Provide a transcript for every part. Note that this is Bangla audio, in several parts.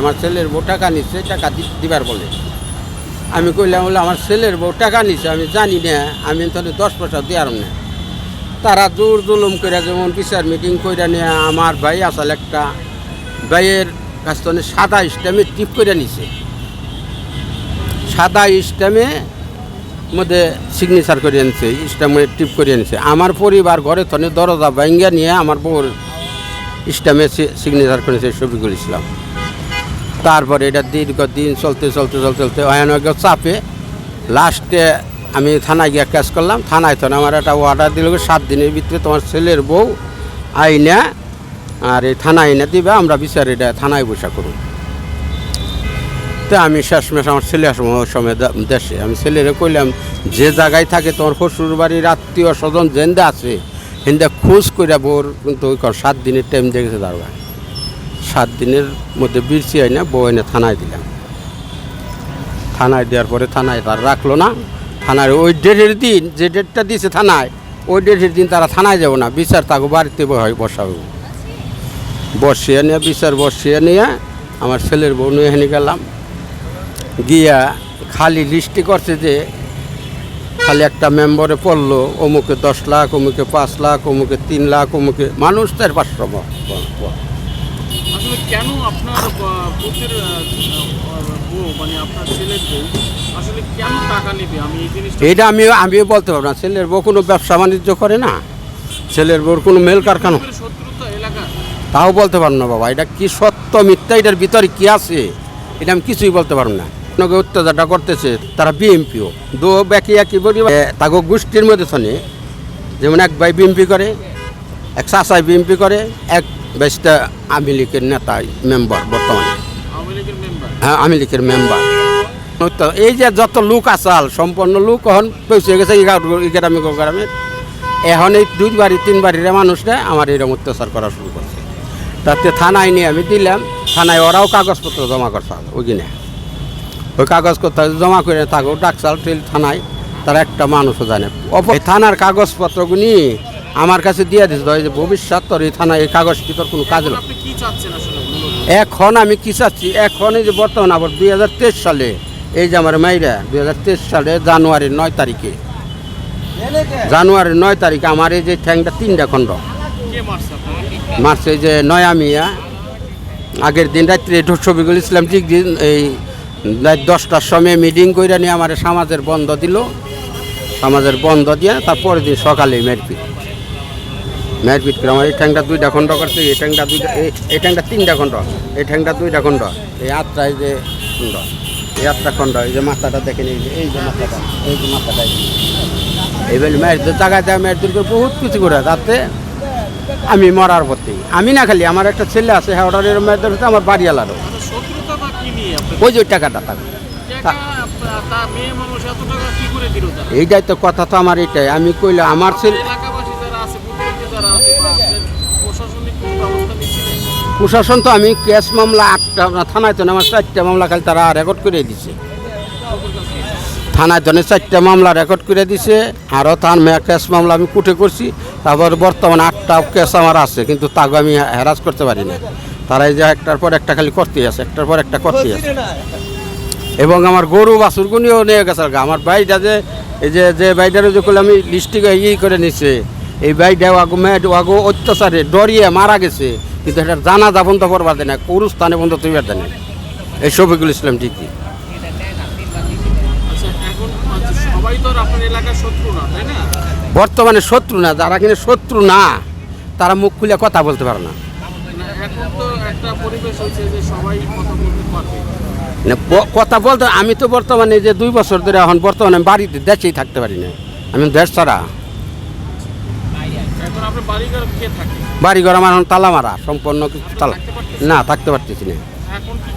আমার ছেলের বউ টাকা নিচ্ছে টাকা দিবার বলে। আমি কইলাম বলে আমার ছেলের বউ টাকা নিচ্ছে আমি জানি না, আমি তাহলে দশ পয়সা দেওয়ার না তারা জোর জুলুম করে যেমন বিচার মিটিং করে নিয়ে, আমার ভাই আসলে একটা ভাইয়ের কাছ থেকে সাদা স্ট্যাম্পে টিপ করে নিছে। সাদা স্ট্যাম্পে মধ্যে সিগনেচার করে আনছে স্ট্যাম্পে টিপ করে আনছে আমার পরিবার ঘরে তনে দরজা ভাঙ্গা নিয়ে আমার বউর স্ট্যাম্পে সিগনেচার করেছে শফিকুল ইসলাম তারপরে এটা দীর্ঘদিন চলতে চলতে চলতে চলতে অনেক চাপে লাস্টে আমি থানায় গিয়ে ক্যাশ করলাম। থানায় তো আমার একটা অর্ডার দিল সাত দিনের ভিতরে তোমার ছেলের বউ আইনা আর এই থানায় এনে দিবে, আমরা বিচার এটা থানায় বসা করুন তো আমি শেষমেশ আমার ছেলে সময় দেশে। আমি ছেলেরে কইলাম, যে জায়গায় থাকে তোমার শ্বশুর বাড়ির আত্মীয় স্বজন জেন্দে আছে, হিন্দা খোঁজ করে বোর কিন্তু সাত দিনের টাইম দেখেছে দারোগা সাত দিনের মধ্যে বিরছি আইনা, বউ এনে থানায় দিলাম। থানায় দেওয়ার পরে থানায় তার রাখল না। থানায় ওই ডেটের দিন, যে ডেটটা দিয়েছে থানায়, ওই ডেটের দিন তারা থানায় যাব না। বিচার তাকে বাড়িতে হয় বসাবে বসিয়ে নিয়ে, বিচার বসিয়ে নিয়ে আমার ছেলের বউ নিয়ে হেনে গেলাম। গিয়া খালি লিস্টি করছে যে, খালি একটা মেম্বারে পড়ল, অমুকে দশ লাখ, অমুকে পাঁচ লাখ, অমুকে তিন লাখ, অমুকে মানুষ তার পাঁচশো আসলে কেন আপনার বউ মানে আপনার ছেলের বউ আসলে কেন টাকা নেবে? আমি এই জিনিসটা এটা আমি আমিও বলতে পারব না। ছেলের বউ কোনো ব্যবসা বাণিজ্য করে না। ছেলের বউর কোনো মেল কারখানা। শত্রুতা এলাকা। তাও বলতে পারব না বাবা এটা কি সত্য মিথ্যা? এটার ভিতরে কি আছে? এটা আমি কিছুই বলতে পারব না। আপনাকে অত্যাচারটা করতেছে তারা বিএমপিও। দো ব্যাকি একই বলি তাকে গোষ্ঠীর মধ্যে শোনে যেমন এক ভাই বিএমপি করে এক চাষাই বিএমপি করে এক বেশটা আওয়ামী লীগের নেতা মেম্বার বর্তমানে হ্যাঁ আওয়ামী লীগের মেম্বার এই যে যত লোক আসাল সম্পন্ন লোক এখন পৌঁছে গেছে গ্রামে গ্রামে এখন এই দুই বাড়ি তিন বাড়ির মানুষরা আমার এরকম অত্যাচার করা শুরু করছে তাতে থানায় নিয়ে আমি দিলাম থানায় ওরাও কাগজপত্র জমা করছাল ওইখানে ওই কাগজপত্র জমা করে থাকো ডাকসাল টেল থানায় তারা একটা মানুষও জানে থানার কাগজপত্রগুলি আমার কাছে দিয়ে দিচ্ছে যে ভবিষ্যৎ তোর এই থানায় এই কাগজ কি তোর কোনো কাজ মূলত? এখন আমি কি চাচ্ছি? এখন এই যে বর্তমান আবার দুই হাজার তেইশ সালে এই যে আমার মাইরা দুই হাজার তেইশ সালে জানুয়ারির নয় তারিখে। জানুয়ারির নয় তারিখে আমার এই যে ঠ্যাংটা তিনটা খণ্ড। মারছে এই যে নয়া মিয়া। আগের দিন রাত্রে ছবিগুলো ইসলাম ঠিক দিন এই রাত দশটার সময় মিটিং করে নিয়ে আমার সমাজের বন্ধ দিল। সমাজের বন্ধ দিয়ে তারপরের দিন সকালে মেরপিট। মেরপিট করে। আমার এই ঠ্যাংটা দুইটা খণ্ড করছে এই ঠ্যাংটা দুইটা এই- ঠ্যাংটা তিনটা খণ্ড এই ঠ্যাংটা দুইটা খণ্ড এই আটটা এই যে খণ্ড এই আটটা খণ্ড এই যে মাথাটা দেখেন এই যে এই যে মাথাটা এই যে মাথাটা এই যে। এইভাবে মেয়ের জায়গায় দেয় মেয়ের দূর করে বহুত কিছু করে তাতে আমি মরার পথে আমি না খালি আমার একটা ছেলে আছে হাওড়ার মেয়েদের সাথে আমার বাড়িওয়ালারও। আপনার শত্রুতাটা কি ওই যে ওই টাকাটা থাকে এইটাই তো কথা তো আমার এটাই। আমি কইলে আমার ছেলে এলাকাবাসী যারা আছে প্রত্যেকে যারা আছে বা আপনার প্রশাসনিক কোনো ব্যবস্থা নিচ্ছিলেন প্রশাসন তো আমি কেস মামলা আটটা থানায় তো আমার চারটা মামলা খালি তারা রেকর্ড করে দিছে। থানায় তো না, চারটা মামলা রেকর্ড করে দিছে আরও তার মেয়ে কেস মামলা আমি কুটে করছি, তারপর বর্তমানে আটটা কেস আমার আছে, কিন্তু তাকে আমি হ্যারাস করতে পারি না তারা যে একটার পর একটা খালি করতেই আছে, একটার পর একটা করতেই আছে। এবং আমার গরু বাছুরগুনিও নিয়ে গেছে গা। আমার বাইটা যে, এই যে যে বাইটারও যে করলে আমি লিস্টিক ইয়ে করে নিছে, এই বাইটা আগু মেয়ে আগু অত্যাচারে, ডরিয়ে মারা গেছে। কিন্তু এটা জানাজা বন্ধ করবার দেয় না কোন স্থানে বন্ধ তুইবার দেয় না। এই শফিকুল ইসলাম ঠিকই আচ্ছা তাই বর্তমানে শত্রু না যারা কিনা শত্রু না তারা মুখ খুলে কথা বলতে পারে না। যে কথা বলতে আমি তো বর্তমানে যে দুই বছর ধরে এখন বর্তমানে বাড়িতে দেশেই থাকতে পারি না। আমি দেশ ছাড়া। এখন আপনার বাড়িঘর কে থাকে। বাড়িঘর আমার এখন তালা মারা সম্পূর্ণ কিছু তালা। না থাকতে পারতেছি না। এখন কি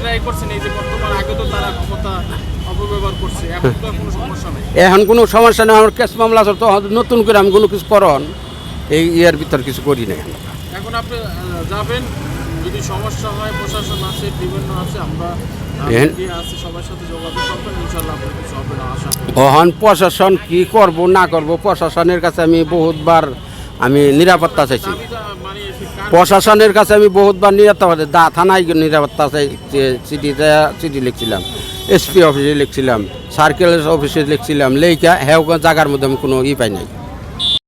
ট্রাই করছেন এই যে বর্তমান আগে তো তারা ক্ষমতা অপব্যবহার করছে এখন তো কোনো সমস্যা নেই। এখন কোনো সমস্যা নেই আমার কেস মামলা আছে, তো নতুন করে আমি কোনো কিছু করন এই ইয়ার ভিতর কিছু করি না এখন। আপনি যাবেন যদি সমস্যা হয় প্রশাসন আছে বিভিন্ন আছে আমরা প্রশাসন কি করব না করব প্রশাসনের কাছে আমি বহুতবার আমি নিরাপত্তা চাইছি। প্রশাসনের কাছে আমি বহুতবার নিরাপত্তা দা থানায় নিরাপত্তা চাইছি চিঠিতে চিঠি লিখছিলাম। এসপি অফিসে লিখছিলাম, সার্কেল অফিসে লিখছিলাম লেখা হ্যাঁ জায়গার মধ্যে আমি কোনো ই পাই নাই।